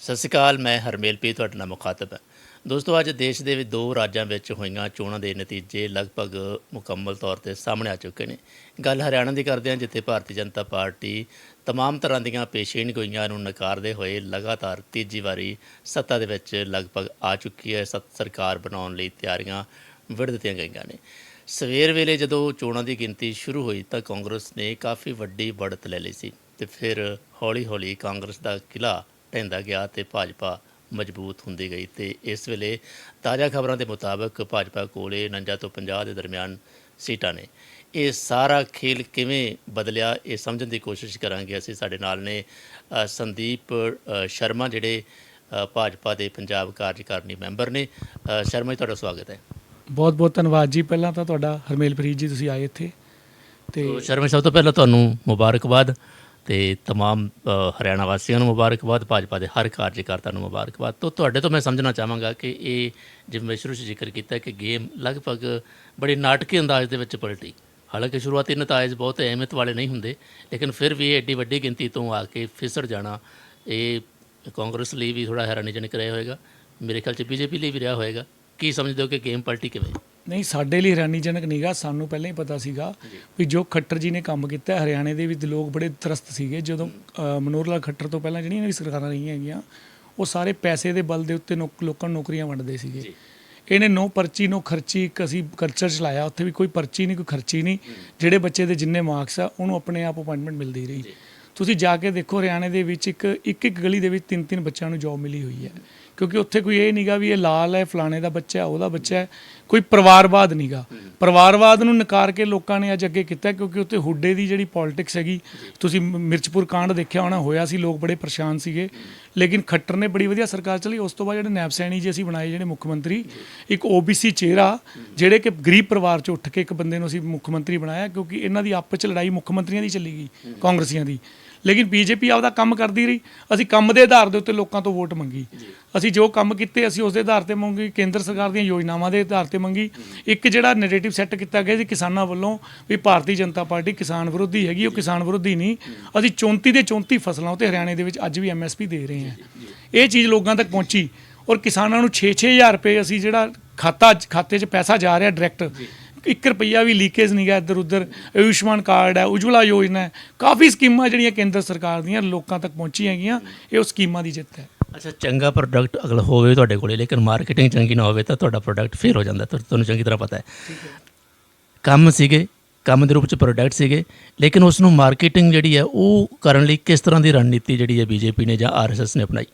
ਸਤਿ ਸ਼੍ਰੀ ਅਕਾਲ, ਮੈਂ ਹਰਮੇਲ ਪੀ, ਤੁਹਾਡੇ ਨਾਲ ਮੁਖਾਤਬ ਹਾਂ। ਦੋਸਤੋ, ਅੱਜ ਦੇਸ਼ ਦੇ ਦੋ ਰਾਜਾਂ ਵਿੱਚ ਹੋਈਆਂ ਚੋਣਾਂ ਦੇ ਨਤੀਜੇ ਲਗਭਗ ਮੁਕੰਮਲ ਤੌਰ ਤੇ ਸਾਹਮਣੇ ਆ ਚੁੱਕੇ ਨੇ। ਗੱਲ ਹਰਿਆਣਾ ਦੀ ਕਰਦੇ ਹਾਂ, ਜਿੱਥੇ ਭਾਰਤੀ ਜਨਤਾ ਪਾਰਟੀ ਤਮਾਮ ਤਰ੍ਹਾਂ ਦੀਆਂ ਪੇਸ਼ੇਨਗੋਈਆਂ ਨੂੰ ਨਕਾਰਦੇ ਹੋਏ ਲਗਾਤਾਰ ਤੀਜੀ ਵਾਰੀ ਸੱਤਾ ਦੇ ਵਿੱਚ ਲਗਭਗ ਆ ਚੁੱਕੀ ਹੈ। ਸੱਤ ਸਰਕਾਰ ਬਣਾਉਣ ਲਈ ਤਿਆਰੀਆਂ ਵਿੜ ਦਿੱਤੀਆਂ ਗਈਆਂ ਨੇ। ਸਵੇਰ ਵੇਲੇ ਜਦੋਂ ਚੋਣਾਂ ਦੀ ਗਿਣਤੀ ਸ਼ੁਰੂ ਹੋਈ ਤਾਂ ਕਾਂਗਰਸ ਨੇ ਕਾਫੀ ਵੱਡੀ ਬੜਤ ਲੈ ਲਈ ਸੀ ਤੇ ਫਿਰ ਹੌਲੀ-ਹੌਲੀ ਕਾਂਗਰਸ ਦਾ ਕਿਲਾ ਢਹਿੰਦਾ ਗਿਆ ਤੇ ਭਾਜਪਾ ਮਜ਼ਬੂਤ ਹੁੰਦੀ ਗਈ ਤੇ ਇਸ ਵੇਲੇ ਤਾਜ਼ਾ ਖਬਰਾਂ ਦੇ ਮੁਤਾਬਕ ਭਾਜਪਾ ਕੋਲੇ 49 ਤੋਂ 50 ਦੇ ਦਰਮਿਆਨ ਸੀਟਾਂ ਨੇ। ਇਹ ਸਾਰਾ ਖੇਲ ਕਿਵੇਂ ਬਦਲਿਆ ਇਹ ਸਮਝਣ ਦੀ ਕੋਸ਼ਿਸ਼ ਕਰਾਂਗੇ ਅਸੀਂ। ਸਾਡੇ ਨਾਲ ਨੇ ਸੰਦੀਪ ਸ਼ਰਮਾ ਜਿਹੜੇ ਭਾਜਪਾ ਦੇ ਪੰਜਾਬ ਕਾਰਜਕਾਰਨੀ ਮੈਂਬਰ ਨੇ। ਸ਼ਰਮਾ ਜੀ ਤੁਹਾਡਾ ਸਵਾਗਤ ਹੈ। ਬਹੁਤ ਬਹੁਤ ਧੰਨਵਾਦ ਜੀ। ਪਹਿਲਾਂ ਤਾਂ ਤੁਹਾਡਾ ਹਰਮੇਲ ਫਰੀਦ ਜੀ ਤੁਸੀਂ ਆਏ ਇੱਥੇ ਤੇ ਸ਼ਰਮਾ ਸਭ ਤੋਂ ਪਹਿਲਾਂ ਤੁਹਾਨੂੰ ਮੁਬਾਰਕਬਾਦ। ਤੇ तमाम ਅ, ਹਰਿਆਣਾ ਵਾਸੀਆਂ ਨੂੰ ਮੁਬਾਰਕਬਾਦ ਭਾਜਪਾ ਦੇ ਹਰ ਕਾਰਜਕਰਤਾ ਨੂੰ ਮੁਬਾਰਕਬਾਦ ਤੋਂ ਤੁਹਾਡੇ ਤੋਂ ਮੈਂ ਸਮਝਣਾ ਚਾਹਾਂਗਾ ਕਿ ਇਹ ਜਿਵੇਂ ਮੈਂ ਸ਼ੁਰੂ 'ਚ ਜ਼ਿਕਰ ਕੀਤਾ ਕਿ ਗੇਮ ਲਗਭਗ ਬੜੇ ਨਾਟਕੀ ਅੰਦਾਜ਼ ਦੇ ਵਿੱਚ ਪਲਟੀ ਹਾਲਾਂਕਿ ਸ਼ੁਰੂਆਤੀ ਨਤੀਜੇ ਬਹੁਤ ਅਹਿਮੀਅਤ ਵਾਲੇ ਨਹੀਂ ਹੁੰਦੇ ਲੇਕਿਨ ਫਿਰ ਵੀ ਇਹ ਏਡੀ ਵੱਡੀ ਗਿਣਤੀ ਤੋਂ ਆ ਕੇ ਫਿਸੜ ਜਾਣਾ ਇਹ ਕਾਂਗਰਸ ਲਈ ਵੀ ਥੋੜਾ ਹੈਰਾਨੀਜਨਕ ਰਿਹਾ ਹੋਵੇਗਾ ਮੇਰੇ ਖਿਆਲ 'ਚ ਬੀਜੇਪੀ ਲਈ ਵੀ ਰਿਹਾ ਹੋਵੇਗਾ ਕੀ ਸਮਝਦੇ ਹੋ ਕਿ ਗੇਮ ਪਲਟੀ ਕਿਵੇਂ ਨਹੀਂ ਸਾਡੇ ਲਈ ਹੈਰਾਨੀਜਨਕ ਨੀਗਾ ਸਾਨੂੰ ਪਹਿਲਾਂ ਹੀ ਪਤਾ ਸੀਗਾ ਵੀ ਜੋ ਖੱਟਰ ਜੀ ਨੇ ਕੰਮ ਕੀਤਾ ਹਰਿਆਣੇ ਦੇ ਵਿੱਚ ਲੋਕ ਬੜੇ ਤਰਸਤ ਸੀਗੇ। ਜਦੋਂ ਮਨੋਹਰ ਲਾਲ ਖੱਟਰ ਤੋਂ ਪਹਿਲਾਂ ਜਿਹੜੀਆਂ ਵੀ ਸਰਕਾਰਾਂ ਰਹੀਆਂ ਹੈਗੀਆਂ ਉਹ ਸਾਰੇ ਪੈਸੇ ਦੇ ਬਲ ਦੇ ਉੱਤੇ ਨੌਕ- ਲੋਕਾਂ ਨੂੰ ਨੌਕਰੀਆਂ ਵੰਡਦੇ ਸੀਗੇ। ਇਹਨੇ ਨੋ ਪਰਚੀ ਨੋ ਖਰਚੀ ਇੱਕ ਅਸੀਂ ਕਲਚਰ ਚਲਾਇਆ ਉੱਥੇ ਵੀ ਕੋਈ ਪਰਚੀ ਨਹੀਂ ਕੋਈ ਖਰਚੀ ਨਹੀਂ। ਜਿਹੜੇ ਬੱਚੇ ਦੇ ਜਿੰਨੇ ਮਾਰਕਸ ਆ ਉਹਨੂੰ ਆਪਣੇ ਆਪ ਅਪਾਇੰਟਮੈਂਟ ਮਿਲਦੀ ਰਹੀ। ਤੁਸੀਂ ਜਾ ਕੇ ਦੇਖੋ ਹਰਿਆਣੇ ਦੇ ਵਿੱਚ ਇੱਕ ਇੱਕ ਇੱਕ ਗਲੀ ਦੇ ਵਿੱਚ ਤਿੰਨ ਤਿੰਨ ਬੱਚਿਆਂ ਨੂੰ ਜੌਬ ਮਿਲੀ ਹੋਈ ਹੈ। ਕਿਉਂਕਿ ਉੱਥੇ ਕੋਈ ਇਹ ਨਹੀਂਗਾ ਵੀ ਇਹ ਲਾਲ ਹੈ ਫਲਾਣੇ ਦਾ ਬੱਚਾ ਹੈ ਉਹਦਾ ਬੱਚਾ ਹੈ। ਕੋਈ ਪਰਿਵਾਰਵਾਦ ਨਹੀਂਗਾ ਪਰਿਵਾਰਵਾਦ ਨੂੰ ਨਕਾਰ ਕੇ ਲੋਕਾਂ ਨੇ ਅੱਜ ਅੱਗੇ ਕੀਤਾ ਕਿਉਂਕਿ ਉੱਥੇ ਹੁੱਡੇ ਦੀ ਜਿਹੜੀ ਪੋਲਿਟਿਕਸ ਹੈਗੀ ਤੁਸੀਂ ਮਿਰਚਪੁਰ ਕਾਂਡ ਦੇਖਿਆ ਹੋਣਾ ਹੋਇਆ ਸੀ ਲੋਕ ਬੜੇ ਪਰੇਸ਼ਾਨ ਸੀਗੇ। ਲੇਕਿਨ ਖੱਟਰ ਨੇ ਬੜੀ ਵਧੀਆ ਸਰਕਾਰ ਚਲੀ ਉਸ ਤੋਂ ਬਾਅਦ ਜਿਹੜੇ ਨੈਬ ਸੈਣੀ ਜੀ ਅਸੀਂ ਬਣਾਏ, ਜਿਹੜੇ ਮੁੱਖ ਮੰਤਰੀ, ਇੱਕ ਓਬੀਸੀ ਚਿਹਰਾ, ਜਿਹੜੇ ਕਿ ਗਰੀਬ ਪਰਿਵਾਰ ਚੋਂ ਉੱਠ ਕੇ ਇੱਕ ਬੰਦੇ ਨੂੰ ਅਸੀਂ ਮੁੱਖ ਮੰਤਰੀ ਬਣਾਇਆ, ਕਿਉਂਕਿ ਇਹਨਾਂ ਦੀ ਆਪਸ ਚ ਲੜਾਈ ਮੁੱਖ ਮੰਤਰੀਆਂ ਦੀ ਚੱਲੀ ਗਈ, ਕਾਂਗਰਸੀਆਂ ਦੀ। ਲੇਕਿਨ ਬੀਜੇਪੀ ਆਪਦਾ ਕੰਮ ਕਰਦੀ ਰਹੀ। ਅਸੀਂ ਕੰਮ ਦੇ ਆਧਾਰ ਦੇ ਉੱਤੇ ਲੋਕਾਂ ਤੋਂ ਵੋਟ ਮੰਗੀ। ਅਸੀਂ ਜੋ ਕੰਮ ਕੀਤੇ, ਅਸੀਂ ਉਸ ਦੇ ਆਧਾਰ ਤੇ ਮੰਗੀ, ਕੇਂਦਰ ਸਰਕਾਰ ਦੀਆਂ ਯੋਜਨਾਵਾਂ ਦੇ ਆਧਾਰ ਤੇ ਮੰਗੀ। ਇੱਕ ਜਿਹੜਾ ਨੈਰੇਟਿਵ ਸੈੱਟ ਕੀਤਾ ਗਿਆ ਸੀ ਕਿਸਾਨਾਂ ਵੱਲੋਂ ਵੀ ਭਾਰਤੀ ਜਨਤਾ ਪਾਰਟੀ ਕਿਸਾਨ ਵਿਰੋਧੀ ਹੈਗੀ, ਉਹ ਕਿਸਾਨ ਵਿਰੋਧੀ ਨਹੀਂ। ਅਸੀਂ 34 ਦੇ 34 ਫਸਲਾਂ ਉਤੇ ਹਰਿਆਣੇ ਦੇ ਵਿੱਚ ਅੱਜ ਵੀ ਐਮਐਸਪੀ ਦੇ ਰਹੇ ਹਾਂ। ਇਹ ਚੀਜ਼ ਲੋਕਾਂ ਤੱਕ ਪਹੁੰਚੀ ਔਰ ਕਿਸਾਨਾਂ ਨੂੰ 6-6000 ਰੁਪਏ ਅਸੀਂ ਜਿਹੜਾ ਖਾਤਾ ਖਾਤੇ 'ਚ ਪੈਸਾ ਜਾ ਰਿਹਾ ਡਾਇਰੈਕਟ 1 ਰੁਪਈਆ ਵੀ ਲੀਕੇਜ ਨਹੀਂ ਗਾ ਇੱਧਰ ਉੱਧਰ ਆਯੁਸ਼ਮਾਨ ਕਾਰਡ ਹੈ ਉਜਵਲਾ ਯੋਜਨਾ ਹੈ। ਕਾਫੀ ਸਕੀਮਾਂ ਜਿਹੜੀਆਂ ਕੇਂਦਰ ਸਰਕਾਰ ਦੀਆਂ ਲੋਕਾਂ ਤੱਕ ਪਹੁੰਚੀਆਂ ਹੈਗੀਆਂ ਇਹ ਉਹ ਸਕੀਮਾਂ ਦੀ ਜਿੱਤ ਹੈ। ਅੱਛਾ ਚੰਗਾ ਪ੍ਰੋਡਕਟ ਅਗਰ ਹੋਵੇ ਤੁਹਾਡੇ ਕੋਲੇ ਲੇਕਿਨ ਮਾਰਕੀਟਿੰਗ ਚੰਗੀ ਨਾ ਹੋਵੇ ਤਾਂ ਤੁਹਾਡਾ ਪ੍ਰੋਡਕਟ ਫੇਲ ਹੋ ਜਾਂਦਾ ਤੁਹਾ- ਤੁਹਾਨੂੰ ਚੰਗੀ ਤਰ੍ਹਾਂ ਪਤਾ ਹੈ। ਕੰਮ ਸੀਗੇ ਕੰਮ ਦੇ ਰੂਪ ਚ ਪ੍ਰੋਡਕਟ ਸੀਗੇ। ਲੇਕਿਨ ਉਸ ਨੂੰ ਮਾਰਕੀਟਿੰਗ ਜਿਹੜੀ ਹੈ, ਉਹ ਕਰਨ ਲਈ ਕਿਸ ਤਰ੍ਹਾਂ ਦੀ ਰਣਨੀਤੀ ਜਿਹੜੀ ਹੈ ਬੀਜੇਪੀ ਨੇ ਜਾਂ ਆਰਐਸਐਸ ਨੇ ਅਪਣਾਈ?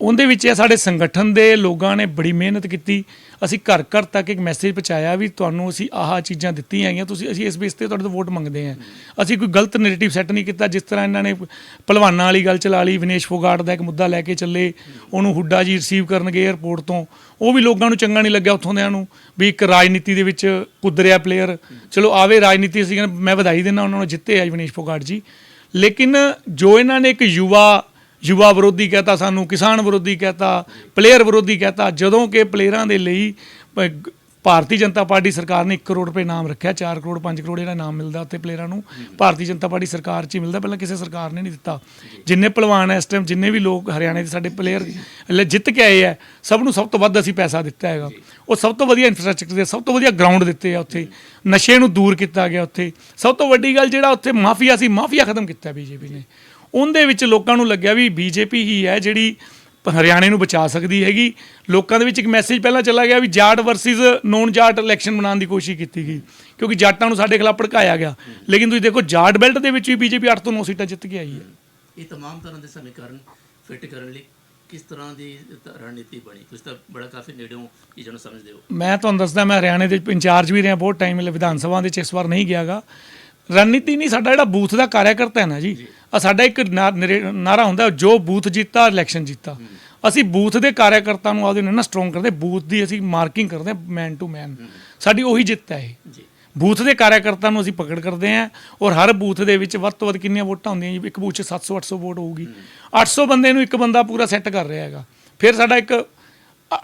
ਉਹਦੇ ਵਿੱਚ ਇਹ ਸਾਡੇ ਸੰਗਠਨ ਦੇ ਲੋਕਾਂ ਨੇ ਬੜੀ ਮਿਹਨਤ ਕੀਤੀ। ਅਸੀਂ ਘਰ ਘਰ ਤੱਕ ਇੱਕ ਮੈਸੇਜ ਪਹੁੰਚਾਇਆ ਵੀ ਤੁਹਾਨੂੰ ਅਸੀਂ ਆਹ ਚੀਜ਼ਾਂ ਦਿੱਤੀਆਂ ਹੈਗੀਆਂ, ਤੁਸੀਂ ਅਸੀਂ ਇਸ ਬੇਸ ਤੇ ਤੁਹਾਡੇ ਤੋਂ ਵੋਟ ਮੰਗਦੇ ਹਾਂ। ਅਸੀਂ ਕੋਈ ਗਲਤ ਨੈਰੇਟਿਵ ਸੈੱਟ ਨਹੀਂ ਕੀਤਾ, ਜਿਸ ਤਰ੍ਹਾਂ ਇਹਨਾਂ ਨੇ ਪਹਿਲਵਾਨਾਂ ਵਾਲੀ ਗੱਲ ਚਲਾ ਲਈ, ਵਿਨੇਸ਼ ਫੋਗਾਟ ਦਾ ਇੱਕ ਮੁੱਦਾ ਲੈ ਕੇ ਚੱਲੇ, ਉਹਨੂੰ ਹੁੱਡਾ ਜੀ ਰਿਸੀਵ ਕਰਨਗੇ 에ਅਰਪੋਰਟ ਤੋਂ। ਉਹ ਵੀ ਲੋਕਾਂ ਨੂੰ ਚੰਗਾ ਨਹੀਂ ਲੱਗਿਆ ਉੱਥੋਂ ਦਿਆਂ ਨੂੰ, ਵੀ ਇੱਕ ਰਾਜਨੀਤੀ ਦੇ ਵਿੱਚ ਕੁਦਰਿਆ ਪਲੇਅਰ ਚਲੋ ਆਵੇ ਰਾਜਨੀਤੀ, ਅਸੀਂ ਕਹਿੰਦੇ ਮੈਂ ਵਧਾਈ ਦਿੰਦਾ ਉਹਨਾਂ ਨੂੰ ਜਿੱਤੇ ਆ ਵਿਨੇਸ਼ ਫੋਗਾਟ ਜੀ। ਲੇਕਿਨ ਜੋ ਇਹਨਾਂ ਨੇ ਇੱਕ ਯੁਵਾ ਯੁਵਾ ਵਿਰੋਧੀ ਕਹਤਾ ਸਾਨੂੰ ਕਿਸਾਨ ਵਿਰੋਧੀ ਕਹਤਾ ਪਲੇਅਰ ਵਿਰੋਧੀ ਕਹਤਾ। ਜਦੋਂ ਕਿ ਪਲੇਅਰਾਂ ਦੇ ਲਈ ਭਾਰਤੀ ਜਨਤਾ ਪਾਰਟੀ ਸਰਕਾਰ ਨੇ 1 ਕਰੋੜ ਰੁਪਏ ਨਾਮ ਰੱਖਿਆ 4 ਕਰੋੜ 5 ਕਰੋੜ ਜਿਹੜਾ ਨਾਮ ਮਿਲਦਾ ਉੱਥੇ ਪਲੇਅਰਾਂ ਨੂੰ। ਭਾਰਤੀ ਜਨਤਾ ਪਾਰਟੀ ਸਰਕਾਰ 'ਚ ਹੀ ਮਿਲਦਾ ਪਹਿਲਾਂ ਕਿਸੇ ਸਰਕਾਰ ਨੇ ਨਹੀਂ ਦਿੱਤਾ। ਜਿੰਨੇ ਪਹਿਲਵਾਨ ਇਸ ਟਾਈਮ ਜਿੰਨੇ ਵੀ ਲੋਕ ਹਰਿਆਣੇ ਦੇ ਸਾਡੇ ਪਲੇਅਰ ਜਿੱਤ ਕੇ ਆਏ ਆ ਸਭ ਨੂੰ ਸਭ ਤੋਂ ਵੱਧ ਅਸੀਂ ਪੈਸਾ ਦਿੱਤਾ ਹੈਗਾ। ਉਹ ਸਭ ਤੋਂ ਵਧੀਆ ਇਨਫਰਾਸਟ੍ਰਕਚਰ ਦੇ ਸਭ ਤੋਂ ਵਧੀਆ ਗਰਾਊਂਡ ਦਿੱਤੇ ਆ ਉੱਥੇ। ਨਸ਼ੇ ਨੂੰ ਦੂਰ ਕੀਤਾ ਗਿਆ ਉੱਥੇ। ਸਭ ਤੋਂ ਵੱਡੀ ਗੱਲ ਜਿਹੜਾ ਉੱਥੇ ਮਾਫੀਆ ਸੀ ਮਾਫੀਆ ਖਤਮ ਕੀਤਾ ਬੀਜੇਪੀ ਨੇ। ਉਹਦੇ ਵਿੱਚ ਲੋਕਾਂ ਨੂੰ ਲੱਗਿਆ ਵੀ ਬੀਜੇਪੀ ਹੀ ਹੈ ਜਿਹੜੀ ਪ- ਹਰਿਆਣੇ ਨੂੰ ਬਚਾ ਸਕਦੀ ਹੈਗੀ ਲੋਕਾਂ ਦੇ ਵਿੱਚ ਇੱਕ ਮੈਸੇਜ ਪਹਿਲਾਂ ਚੱਲਾ ਗਿਆ ਵੀ Jat versus non Jat election ਬਣਾਉਣ ਦੀ ਕੋਸ਼ਿਸ਼ ਕੀਤੀ ਗਈ ਕਿਉਂਕਿ ਜਾਟਾਂ ਨੂੰ ਸਾਡੇ ਖਿਲਾਫ ਭੜਕਾਇਆ ਗਿਆ ਲੇਕਿਨ ਤੁਸੀਂ ਦੇਖੋ ਜਾਟ ਬੈਲਟ ਦੇ ਵਿੱਚ ਵੀ ਬੀਜੇਪੀ 8 ਤੋਂ 9 ਸੀਟਾਂ ਜਿੱਤ ਕੇ ਆਈ ਹੈ ਇਹ तमाम ਤਰ੍ਹਾਂ ਦੇ ਸਮੀਕਰਨ ਫਿੱਟ ਕਰਨ ਲਈ ਕਿਸ ਤਰ੍ਹਾਂ ਦੀ ਰਣਨੀਤੀ ਬਣੀ ਤੁਸੀਂ ਤਾਂ ਬੜਾ ਕਾਫੀ ਨੇੜਿਓਂ ਚੀਜ਼ਾਂ ਨੂੰ ਸਮਝਦੇ ਹੋ ਮੈਂ ਤੁਹਾਨੂੰ ਦੱਸਦਾ ਮੈਂ ਹਰਿਆਣੇ ਦੇ ਇੰਚਾਰਜ ਵੀ ਰਿਹਾ ਬਹੁਤ ਟਾਈਮ ਲਈ ਵਿਧਾਨ ਸਭਾ ਦੇ ਚ ਇਸ ਵਾਰ ਨਹੀਂ ਗਿਆਗਾ ਰਣਨੀਤੀ ਨਹੀਂ ਸਾਡਾ ਜਿਹੜਾ ਬੂਥ ਦਾ ਕਾਰਿਆਕਰਤਾ ਹੈ ਨਾ ਜੀ ਆ ਸਾਡਾ ਇੱਕ ਨਾ- ਨਿਰੇ- ਹੁੰਦਾ ਜੋ ਬੂਥ ਜਿੱਤਾ ਇਲੈਕਸ਼ਨ ਜਿੱਤਾ। ਅਸੀਂ ਬੂਥ ਦੇ ਕਾਰਿਆਕਰਤਾ ਨੂੰ ਆਪਦੇ ਨਾਲ ਨਾ ਸਟਰੋਂਗ ਕਰਦੇ ਬੂਥ ਦੀ ਅਸੀਂ ਮਾਰਕਿੰਗ ਕਰਦੇ ਮੈਨ ਟੂ ਮੈਨ ਸਾਡੀ ਉਹੀ ਜਿੱਤ ਹੈ ਇਹ। ਬੂਥ ਦੇ ਕਾਰਿਆਕਰਤਾ ਨੂੰ ਅਸੀਂ ਪਕੜ ਕਰਦੇ ਹਾਂ ਔਰ ਹਰ ਬੂਥ ਦੇ ਵਿੱਚ ਵੱਧ ਤੋਂ ਵੱਧ ਕਿੰਨੀਆਂ ਵੋਟਾਂ ਹੁੰਦੀਆਂ ਜੀ? ਇੱਕ ਬੂਥ 'ਚ 700 800 ਵੋਟ ਹੋਊਗੀ। 800 ਬੰਦੇ ਨੂੰ ਇੱਕ ਬੰਦਾ ਪੂਰਾ ਸੈੱਟ ਕਰ ਰਿਹਾ ਹੈਗਾ। ਫਿਰ ਸਾਡਾ ਇੱਕ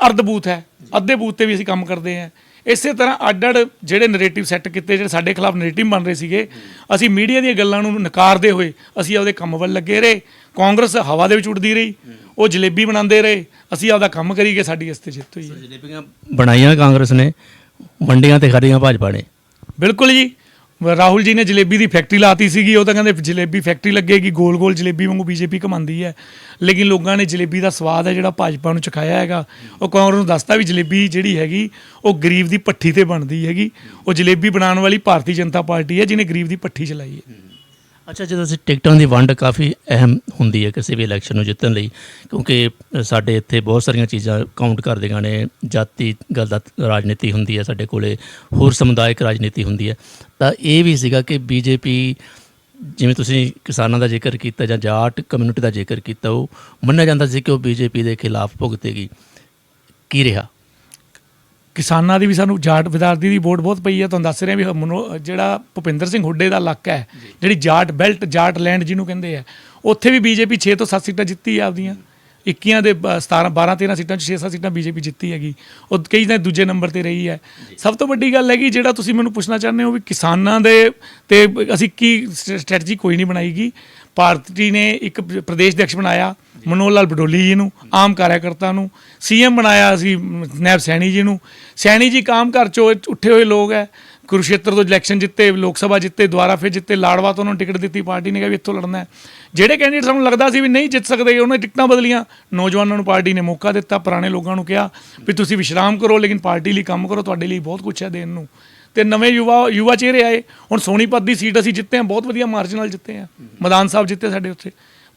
ਅਰਧ ਬੂਥ ਹੈ। ਅੱਧੇ ਬੂਥ ਤੇ ਵੀ ਅਸੀਂ ਕੰਮ ਕਰਦੇ ਹਾਂ। ਇਸੇ ਤਰ੍ਹਾਂ ਅੱਡ ਅੱਡ ਜਿਹੜੇ ਨੈਰੇਟਿਵ ਸੈੱਟ ਕੀਤੇ ਜਿਹੜੇ ਸਾਡੇ ਖਿਲਾਫ ਨੈਰੇਟਿਵ ਬਣ ਰਹੇ ਸੀਗੇ ਅਸੀਂ ਮੀਡੀਆ ਦੀਆਂ ਗੱਲਾਂ ਨੂੰ ਨਕਾਰਦੇ ਹੋਏ ਅਸੀਂ ਆਪਦੇ ਕੰਮ ਵੱਲ ਲੱਗੇ ਰਹੇ। ਕਾਂਗਰਸ ਹਵਾ ਦੇ ਵਿੱਚ ਉੱਡਦੀ ਰਹੀ ਉਹ ਜਲੇਬੀ ਬਣਾਉਂਦੇ ਰਹੇ ਅਸੀਂ ਆਪਦਾ ਕੰਮ ਕਰੀ ਗਏ ਸਾਡੀ ਇਸ ਤੇ ਜਿੱਤ ਹੋਈ। ਜਲੇਬੀਆਂ ਬਣਾਈਆਂ ਕਾਂਗਰਸ ਨੇ ਮੰਡੀਆਂ ਤੇ ਖੜੀਆਂ ਭਾਜਪਾ ਨੇ। ਬਿਲਕੁਲ ਜੀ। ਰਾਹੁਲ ਜੀ ਨੇ ਜਲੇਬੀ ਦੀ ਫੈਕਟਰੀ ਲਾਤੀ ਸੀਗੀ, ਉਹ ਤਾਂ ਕਹਿੰਦੇ ਜਲੇਬੀ ਫੈਕਟਰੀ ਲੱਗੇਗੀ ਗੋਲ ਗੋਲ ਜਲੇਬੀ ਵਾਂਗੂ ਬੀਜੇਪੀ ਕਮਾਉਂਦੀ ਹੈ। ਲੇਕਿਨ ਲੋਕਾਂ ਨੇ ਜਲੇਬੀ ਦਾ ਸਵਾਦ ਹੈ ਜਿਹੜਾ ਭਾਜਪਾ ਨੂੰ ਚਖਾਇਆ ਹੈਗਾ। ਉਹ ਕਾਂਗਰਸ ਨੂੰ ਦੱਸਤਾ ਵੀ ਜਲੇਬੀ ਜਿਹੜੀ ਹੈਗੀ, ਉਹ ਗਰੀਬ ਦੀ ਪੱਠੀ ਤੇ ਬਣਦੀ ਹੈਗੀ। ਉਹ ਜਲੇਬੀ ਬਣਾਉਣ ਵਾਲੀ ਭਾਰਤੀ ਜਨਤਾ ਪਾਰਟੀ ਹੈ, ਜਿਹਨੇ ਗਰੀਬ ਦੀ ਪੱਠੀ ਚਲਾਈ ਹੈ। ਅੱਛਾ, ਜਦੋਂ ਅਸੀਂ ਟਿਕਟਾਂ ਦੀ ਵੰਡ ਕਾਫੀ ਅਹਿਮ ਹੁੰਦੀ ਹੈ ਕਿਸੇ ਵੀ ਇਲੈਕਸ਼ਨ ਨੂੰ ਜਿੱਤਣ ਲਈ, ਕਿਉਂਕਿ ਸਾਡੇ ਇੱਥੇ ਬਹੁਤ ਸਾਰੀਆਂ ਚੀਜ਼ਾਂ ਕਾਊਂਟ ਕਰਦੀਆਂ ਨੇ ਜਾਤੀ ਗੱਲ ਦਾ ਰਾਜਨੀਤੀ ਹੁੰਦੀ ਹੈ ਸਾਡੇ ਕੋਲੇ, ਹੋਰ ਸਮੁਦਾਇਕ ਰਾਜਨੀਤੀ ਹੁੰਦੀ ਹੈ। ਤਾਂ ਇਹ ਵੀ ਸੀਗਾ ਕਿ ਬੀਜੇਪੀ, ਜਿਵੇਂ ਤੁਸੀਂ ਕਿਸਾਨਾਂ ਦਾ ਜ਼ਿਕਰ ਕੀਤਾ ਜਾਂ ਜਾਟ ਕਮਿਊਨਿਟੀ ਦਾ ਜ਼ਿਕਰ ਕੀਤਾ, ਉਹ ਮੰਨਿਆ ਜਾਂਦਾ ਸੀ ਕਿ ਉਹ ਬੀਜੇਪੀ ਦੇ ਖਿਲਾਫ ਭੁਗਤੇਗੀ। ਕੀ ਰਿਹਾ? ਕਿਸਾਨਾਂ ਦੀ ਵੀ ਸਾਨੂੰ ਜਾਟ ਵਿਦਾਰਤੀ ਦੀ ਵੋਟ ਬਹੁਤ ਪਈ ਹੈ ਤੁਹਾਨੂੰ ਦੱਸ ਰਿਹਾ ਵੀ ਜਿਹੜਾ ਭੁਪਿੰਦਰ ਸਿੰਘ ਹੁੱਡੇ ਦਾ ਇਲਾਕਾ ਹੈ ਜਿਹੜੀ ਜਾਟ ਬੈਲਟ ਜਾਟ ਲੈਂਡ ਜਿਹਨੂੰ ਕਹਿੰਦੇ ਆ ਉੱਥੇ ਵੀ ਬੀਜੇਪੀ 6 ਤੋਂ 7 ਸੀਟਾਂ ਜਿੱਤੀ ਆਪਦੀਆਂ। 21 ਦੇ ਬ- 17 12 13 ਸੀਟਾਂ ਚ 6-7 ਸੀਟਾਂ ਬੀਜੇਪੀ ਜਿੱਤੀ ਹੈਗੀ। ਉਹ ਕਈ ਤਾਂ ਦੂਜੇ ਨੰਬਰ ਤੇ ਰਹੀ ਹੈ। ਸਭ ਤੋਂ ਵੱਡੀ ਗੱਲ ਹੈਗੀ ਜਿਹੜਾ ਤੁਸੀਂ ਮੈਨੂੰ ਪੁੱਛਣਾ ਚਾਹੁੰਦੇ ਹੋ ਵੀ ਕਿਸਾਨਾਂ ਦੇ ਤੇ ਅਸੀਂ ਕੀ ਸਟ੍ਰੈਟਜੀ ਕੋਈ ਨਹੀਂ ਬਣਾਈਗੀ। ਭਾਰਤੀ ਨੇ ਇੱਕ ਪ੍ਰਦੇਸ਼ ਅਧਿਕਸ਼ ਬਣਾਇਆ, ਮਨੋਹਰ ਲਾਲ ਬਡੋਲੀ ਜੀ ਨੂੰ, ਆਮ ਕਾਰਿਆਕਰਤਾ ਨੂੰ, ਸੀਐਮ ਬਣਾਇਆ ਅਸੀਂ ਨੈਬ ਸੈਣੀ ਜੀ ਨੂੰ। ਸੈਣੀ ਜੀ ਕਾਮ ਘਰ ਚੋਂ ਉੱਠੇ ਹੋਏ ਲੋਕ ਹੈ ਕੁਰੂਸ਼ੇਤਰ ਤੋਂ ਇਲੈਕਸ਼ਨ ਜਿੱਤੇ, ਲੋਕ ਸਭਾ ਜਿੱਤੇ ਦੁਬਾਰਾ ਫਿਰ ਜਿੱਤੇ, ਲਾੜਵਾ ਤੋਂ ਉਹਨਾਂ ਨੂੰ ਟਿਕਟ ਦਿੱਤੀ, ਪਾਰਟੀ ਨੇ ਕਿਹਾ ਵੀ ਇੱਥੋਂ ਲੜਨਾ ਹੈ ਜਿਹੜੇ ਕੈਂਡੀਡੇਟ ਸਾਨੂੰ ਲੱਗਦਾ ਸੀ ਵੀ ਨਹੀਂ ਜਿੱਤ ਸਕਦੇ, ਉਹਨਾਂ ਦੀ ਟਿਕਟਾਂ ਬਦਲੀਆਂ। ਨੌਜਵਾਨਾਂ ਨੂੰ ਪਾਰਟੀ ਨੇ ਮੌਕਾ ਦਿੱਤਾ, ਪੁਰਾਣੇ ਲੋਕਾਂ ਨੂੰ ਕਿਹਾ ਵੀ ਤੁਸੀਂ ਵਿਸ਼ਰਾਮ ਕਰੋ, ਲੇਕਿਨ ਪਾਰਟੀ ਲਈ ਕੰਮ ਕਰੋ, ਤੁਹਾਡੇ ਲਈ ਬਹੁਤ ਕੁਝ ਹੈ ਦੇਣ ਨੂੰ। ਤੇ ਨਵੇਂ ਯੁਵਾ ਯੁਵਾ ਚਿਹਰੇ ਆਏ। ਹੁਣ ਸੋਨੀਪਤ ਦੀ ਸੀਟ ਅਸੀਂ ਜਿੱਤੇ ਹਾਂ, ਬਹੁਤ ਵਧੀਆ ਮਾਰਜਨ ਨਾਲ ਜਿੱਤੇ ਹਾਂ। ਮੈਦਾਨ ਸਾਹਿਬ ਜਿੱਤੇ ਸਾਡੇ ਉੱਥੇ।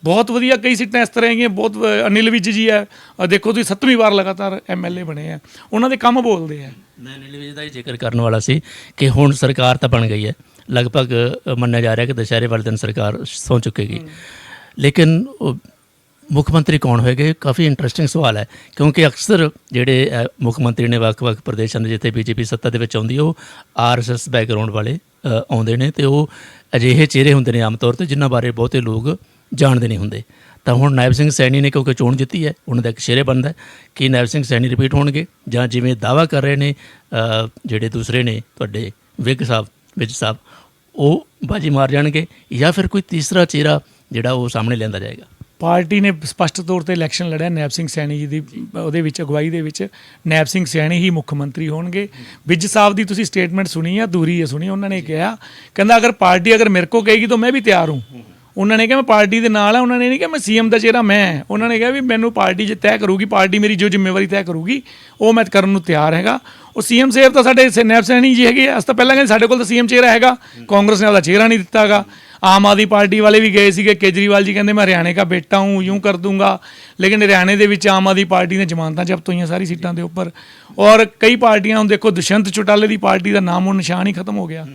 ਬਹੁਤ ਵਧੀਆ ਕਈ ਸੀਟਾਂ ਇਸ ਤਰ੍ਹਾਂ ਹੈਗੀਆਂ, ਬਹੁਤ ਅਨਿਲ ਵਿਜ ਜੀ ਹੈ। ਦੇਖੋ ਤੁਸੀਂ ਸੱਤਵੀਂ ਵਾਰ ਲਗਾਤਾਰ ਐਮਐਲਏ ਬਣੇ ਆ। ਉਹਨਾਂ ਦੇ ਕੰਮ ਬੋਲਦੇ ਆ। ਮੈਂ ਅਨਿਲ ਵਿਜ ਦਾ ਹੀ ਜ਼ਿਕਰ ਕਰਨ ਵਾਲਾ ਸੀ ਕਿ ਹੁਣ ਸਰਕਾਰ ਤਾਂ ਬਣ ਗਈ ਹੈ। ਲਗਭਗ ਮੰਨਿਆ ਜਾ ਰਿਹਾ ਕਿ ਦੁਸ਼ਹਿਰੇ ਵਾਲੇ ਦਿਨ ਸਰਕਾਰ ਸੌਂ ਚੁੱਕੇਗੀ। ਲੇਕਿਨ ਉਹ ਮੁੱਖ ਮੰਤਰੀ ਕੌਣ ਹੋਏਗੇ? ਕਾਫੀ ਇੰਟਰਸਟਿੰਗ ਸਵਾਲ ਹੈ, ਕਿਉਂਕਿ ਅਕਸਰ ਜਿਹੜੇ ਮੁੱਖ ਮੰਤਰੀ ਨੇ ਵੱਖ-ਵੱਖ ਪ੍ਰਦੇਸ਼ਾਂ ਦੇ, ਜਿੱਥੇ ਬੀਜੇਪੀ ਸੱਤਾ ਦੇ ਵਿੱਚ ਆਉਂਦੀ ਹੈ ਉਹ ਆਰਐਸਐਸ ਬੈਕਗ੍ਰਾਉਂਡ ਵਾਲੇ ਆਉਂਦੇ ਨੇ ਤੇ ਉਹ ਅਜਿਹੇ ਚਿਹਰੇ ਹੁੰਦੇ ਨੇ ਆਮ ਤੌਰ ਤੇ, ਜਿਨ੍ਹਾਂ ਬਾਰੇ ਬਹੁਤੇ ਲੋਕ ਜਾਣਦੇ ਨਹੀਂ ਹੁੰਦੇ। ਤਾਂ ਹੁਣ ਨਾਇਬ ਸਿੰਘ ਸੈਣੀ ਨੇ ਕਿਉਂਕਿ ਚੋਣ ਜਿੱਤੀ ਹੈ, ਉਹਨਾਂ ਦਾ ਇੱਕ ਸ਼ੇਰੇ ਬਣਦਾ ਕਿ ਨਾਇਬ ਸਿੰਘ ਸੈਣੀ ਰਿਪੀਟ ਹੋਣਗੇ, ਜਾਂ ਜਿਵੇਂ ਦਾਵਾ ਕਰ ਰਹੇ ਨੇ ਜਿਹੜੇ ਦੂਸਰੇ ਨੇ ਤੁਹਾਡੇ ਵਿਗ ਸਾਹਿਬ, ਵਿਜ ਸਾਹਿਬ, ਉਹ ਬਾਜੀ ਮਾਰ ਜਾਣਗੇ, ਜਾਂ ਫਿਰ ਕੋਈ ਤੀਸਰਾ ਚਿਹਰਾ ਜਿਹੜਾ ਉਹ ਸਾਹਮਣੇ ਲਿਆਂਦਾ ਜਾਏਗਾ। ਪਾਰਟੀ ਨੇ ਸਪਸ਼ਟ ਤੌਰ ਤੇ ਇਲੈਕਸ਼ਨ ਲੜਿਆ ਨੈਬ ਸਿੰਘ ਸੈਣੀ ਜੀ ਦੀ, ਉਹਦੇ ਵਿੱਚ, ਅਗਵਾਈ ਦੇ ਵਿੱਚ। ਨੈਬ ਸਿੰਘ ਸੈਣੀ ਹੀ ਮੁੱਖ ਮੰਤਰੀ ਹੋਣਗੇ। ਵਿਜ ਸਾਹਿਬ ਦੀ ਤੁਸੀਂ ਸਟੇਟਮੈਂਟ ਸੁਣੀ ਆ, ਦੂਰੀ ਹੈ ਸੁਣੀ, ਉਹਨਾਂ ਨੇ ਕਿਹਾ। ਕਹਿੰਦਾ, ਅਗਰ ਪਾਰਟੀ ਅਗਰ ਮੇਰੇ ਕੋ ਕਹੇਗੀ ਤਾਂ ਮੈਂ ਵੀ ਤਿਆਰ ਹੂੰ। ਉਹਨਾਂ ਨੇ ਕਿਹਾ, ਮੈਂ ਪਾਰਟੀ ਦੇ ਨਾਲ ਆ। ਉਹਨਾਂ ਨੇ ਨਹੀਂ ਕਿਹਾ, ਮੈਂ ਸੀਐਮ ਦਾ ਚਿਹਰਾ, ਮੈਂ ਹਾਂ। ਉਹਨਾਂ ਨੇ ਕਿਹਾ ਵੀ ਮੈਨੂੰ ਪਾਰਟੀ ਜੇ ਤੈਅ ਕਰੂਗੀ, ਪਾਰਟੀ ਮੇਰੀ ਜੋ ਜ਼ਿੰਮੇਵਾਰੀ ਤੈਅ ਕਰੂਗੀ, ਉਹ ਮੈਂ ਕਰਨ ਨੂੰ ਤਿਆਰ ਹੈਗਾ। ਉਹ ਸੀਐਮ ਸਾਹਿਬ ਤਾਂ ਸਾਡੇ ਸ- ਨੈਬ ਸੈਣੀ ਜੀ ਹੈਗੇ ਆ। ਅਸੀਂ ਤਾਂ ਪਹਿਲਾਂ ਕਹਿੰਦੇ ਸਾਡੇ ਕੋਲ ਤਾਂ ਸੀਐਮ ਚਿਹਰਾ ਹੈਗਾ। ਕਾਂਗਰਸ ਨੇ ਉਹਦਾ ਚਿਹਰਾ ਨਹੀਂ ਦਿੱਤਾਗਾ। ਆਮ ਆਦਮੀ ਪਾਰਟੀ ਵਾਲੇ ਵੀ ਗਏ ਸੀਗੇ, ਕੇਜਰੀਵਾਲ ਜੀ ਕਹਿੰਦੇ, ਮੈਂ ਹਰਿਆਣੇ ਦਾ ਬੇਟਾ ਹੂੰ, ਯੂੰ ਕਰ ਦੂੰਗਾ। ਲੇਕਿਨ ਹਰਿਆਣੇ ਦੇ ਵਿੱਚ ਆਮ ਆਦਮੀ ਪਾਰਟੀ ਨੇ ਜ਼ਮਾਨਤਾਂ ਜ਼ਬਤ ਹੋਈਆਂ ਸਾਰੀ ਸੀਟਾਂ ਦੇ ਉੱਪਰ। ਔਰ ਕਈ ਪਾਰਟੀਆਂ, ਹੁਣ ਦੇਖੋ ਦੁਸ਼ਯੰਤ ਚੌਟਾਲੇ ਦੀ ਪਾਰਟੀ ਦਾ ਨਾਮ ਉਹ ਨਿਸ਼ਾਨ ਹੀ ਖਤਮ ਹੋ ਗਿਆ।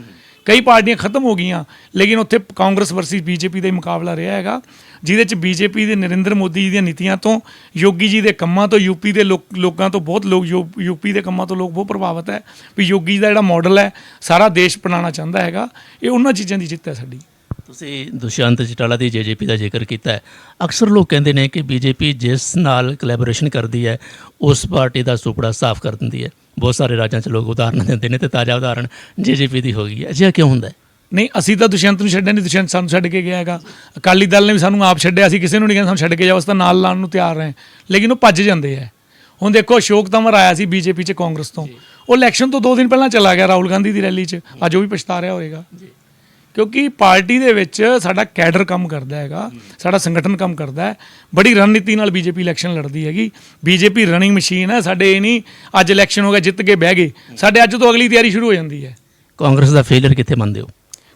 ਕਈ ਪਾਰਟੀਆਂ ਖਤਮ ਹੋ ਗਈਆਂ, ਲੇਕਿਨ ਉੱਥੇ ਕਾਂਗਰਸ ਵਰਸਸ ਬੀਜੇਪੀ ਦਾ ਹੀ ਮੁਕਾਬਲਾ ਰਿਹਾ ਹੈਗਾ, ਜਿਹਦੇ ਚ ਬੀਜੇਪੀ ਦੇ ਨਰਿੰਦਰ ਮੋਦੀ ਜੀ ਦੀਆਂ ਨੀਤੀਆਂ ਤੋਂ, ਯੋਗੀ ਜੀ ਦੇ ਕੰਮਾਂ ਤੋਂ, ਯੂਪੀ ਦੇ ਲੋਕ- ਲੋਕਾਂ ਤੋਂ ਬਹੁਤ ਲੋਕ, ਯੂ- ਯੂਪੀ ਦੇ ਕੰਮਾਂ ਤੋਂ ਲੋਕ ਬਹੁਤ ਪ੍ਰਭਾਵਿਤ ਹੈ, ਵੀ ਯੋਗੀ ਦਾ ਜਿਹੜਾ ਮਾਡਲ ਹੈ, ਸਾਰਾ ਦੇਸ਼ ਬਣਾਉਣਾ ਚਾਹੁੰਦਾ ਹੈਗਾ। ਇਹ ਉਹਨਾਂ ਚੀਜ਼ਾਂ ਦੀ ਜਿੱਤ ਹੈ ਸਾਡੀ। ਤੁਸੀਂ ਦੁਸ਼ਯੰਤ ਚਟਾਲਾ ਦੀ ਜੇਜੇਪੀ ਦਾ ਜ਼ਿਕਰ ਕੀਤਾ ਹੈ। ਅਕਸਰ ਲੋਕ ਕਹਿੰਦੇ ਨੇ ਕਿ ਬੀਜੇਪੀ ਜਿਸ ਨਾਲ ਕੋਲੈਬੋਰੇਸ਼ਨ ਕਰਦੀ ਹੈ ਉਸ ਪਾਰਟੀ ਦਾ ਸੁਪੜਾ ਸਾਫ਼ ਕਰ ਦਿੰਦੀ ਹੈ। ਬਹੁਤ ਸਾਰੇ ਰਾਜਾਂ 'ਚ ਲੋਕ ਉਦਾਹਰਨ ਦਿੰਦੇ ਨੇ ਤੇ ਤਾਜ਼ਾ ਉਦਾਹਰਨ ਜੇਜੇਪੀ ਦੀ ਹੋ ਗਈ ਹੈ। ਅਜਿਹਾ ਕਿਉਂ ਹੁੰਦਾ ਹੈ? ਨਹੀਂ ਅਸੀਂ ਤਾਂ ਦੁਸ਼ਯੰਤ ਨੂੰ ਛੱਡਿਆ ਨਹੀਂ ਦੁਸ਼ਯੰਤ ਸਾਨੂੰ ਛੱਡ ਕੇ ਗਿਆ ਹੈਗਾ। ਅਕਾਲੀ ਦਲ ਨੇ ਵੀ ਸਾਨੂੰ ਆਪ ਛੱਡਿਆ ਅਸੀਂ ਕਿਸੇ ਨੂੰ ਨਹੀਂ ਕਹਿੰਦੇ ਸਾਨੂੰ ਛੱਡ ਕੇ ਜਾਓ ਅਸੀਂ ਤਾਂ ਨਾਲ ਲਾਉਣ ਨੂੰ ਤਿਆਰ ਰਹੇ ਲੇਕਿਨ ਉਹ ਭੱਜ ਜਾਂਦੇ ਆ ਹੁਣ ਦੇਖੋ ਅਸ਼ੋਕ ਤੰਵਰ ਆਇਆ ਸੀ ਬੀਜੇਪੀ ਚ ਕਾਂਗਰਸ ਤੋਂ। ਉਹ ਇਲੈਕਸ਼ਨ ਤੋਂ 2 ਦਿਨ ਪਹਿਲਾਂ ਚਲਾ ਗਿਆ ਰਾਹੁਲ ਗਾਂਧੀ ਦੀ ਰੈਲੀ 'ਚ। ਅੱਜ ਉਹ ਵੀ ਪਛਤਾ ਰਿਹਾ ਹੋਵੇਗਾ ਕਿਉਂਕਿ ਪਾਰਟੀ ਦੇ ਵਿੱਚ ਸਾਡਾ ਕੈਡਰ ਕੰਮ ਕਰਦਾ ਹੈਗਾ ਸਾਡਾ ਸੰਗਠਨ ਕੰਮ ਕਰਦਾ ਹੈ। ਬੜੀ ਰਣਨੀਤੀ ਨਾਲ ਬੀਜੇਪੀ ਇਲੈਕਸ਼ਨ ਲੜਦੀ ਹੈਗੀ। ਬੀਜੇਪੀ ਰਨਿੰਗ ਮਸ਼ੀਨ ਹੈ ਸਾਡੇ ਇਹ ਨਹੀਂ ਅੱਜ ਇਲੈਕਸ਼ਨ ਹੋ ਗਿਆ ਜਿੱਤ ਕੇ ਬਹਿ ਗਏ। ਸਾਡੇ ਅੱਜ ਤੋਂ ਅਗਲੀ ਤਿਆਰੀ ਸ਼ੁਰੂ ਹੋ ਜਾਂਦੀ ਹੈ। ਕਾਂਗਰਸ ਦਾ ਫੇਲਿਅਰ ਕਿੱਥੇ ਮੰਨਦੇ ਹੋ?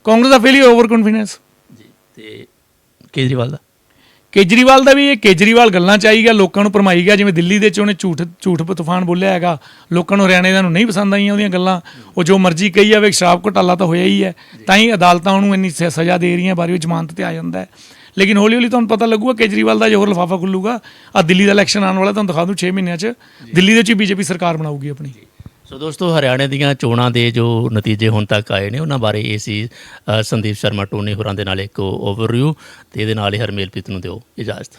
ਕਾਂਗਰਸ ਦਾ ਫੇਲੀ ਓਵਰ ਕੌਨਫੀਡੈਂਸ ਜੀ ਤੇ ਕੇਜਰੀਵਾਲ ਦਾ? ਕੇਜਰੀਵਾਲ ਦਾ ਵੀ ਇਹ ਕੇਜਰੀਵਾਲ ਗੱਲਾਂ ਚ ਆਈ ਗਿਆ, ਲੋਕਾਂ ਨੂੰ ਭਰਮਾਈ ਗਿਆ, ਜਿਵੇਂ ਦਿੱਲੀ ਦੇ ਚ ਉਹਨੇ ਝੂਠ ਝੂਠ ਤੂਫਾਨ ਬੋਲਿਆ ਹੈਗਾ, ਲੋਕਾਂ ਨੂੰ ਹਰਿਆਣੇ ਦਾ ਨੂੰ ਨਹੀਂ ਪਸੰਦ ਆਈਆਂ ਉਹਦੀਆਂ ਗੱਲਾਂ, ਉਹ ਜੋ ਮਰਜ਼ੀ ਕਹੀ ਜਾਵੇ, ਸ਼ਰਾਬ ਘੁਟਾਲਾ ਤਾਂ ਹੋਇਆ ਹੀ ਹੈ, ਤਾਂ ਹੀ ਅਦਾਲਤਾਂ ਉਹਨੂੰ ਇੰਨੀ ਸਜ਼ਾ ਦੇ ਰਹੀਆਂ, ਬਾਰੇ ਉਹ ਜ਼ਮਾਨਤ ਤੇ ਆ ਜਾਂਦਾ ਹੈ। ਲੇਕਿਨ ਹੌਲੀ ਹੌਲੀ ਤੁਹਾਨੂੰ ਪਤਾ ਲੱਗੂਗਾ, ਕੇਜਰੀਵਾਲ ਦਾ ਜੋਰ ਲਫਾਫਾ ਖੁੱਲੂਗਾ ਆ ਦਿੱਲੀ ਦਾ ਇਲੈਕਸ਼ਨ ਆਉਣ ਵਾਲਾ, ਤੁਹਾਨੂੰ ਦਿਖਾ ਦੂੰ 6 ਮਹੀਨਿਆਂ ਚ, ਦਿੱਲੀ ਦੇ ਵਿੱਚ ਵੀ ਬੀਜੇਪੀ ਸਰਕਾਰ ਬਣਾਊਗੀ ਆਪਣੀ। ਸੋ ਦੋਸਤੋ, ਹਰਿਆਣੇ ਦੀਆਂ ਚੋਣਾਂ ਦੇ ਜੋ ਨਤੀਜੇ ਹੁਣ ਤੱਕ ਆਏ ਨੇ, ਉਹਨਾਂ ਬਾਰੇ ਇਹ ਸੀ ਸੰਦੀਪ ਸ਼ਰਮਾ, ਟੋਨੀ ਹੋਰਾਂ ਦੇ ਨਾਲ ਇੱਕ ਓਵਰਵਿਊ ਤੇ ਇਹਦੇ ਨਾਲ ਹੀ ਹਰਮੇਲਪ੍ਰੀਤ ਨੂੰ ਦਿਓ ਇਜਾਜ਼ਤ।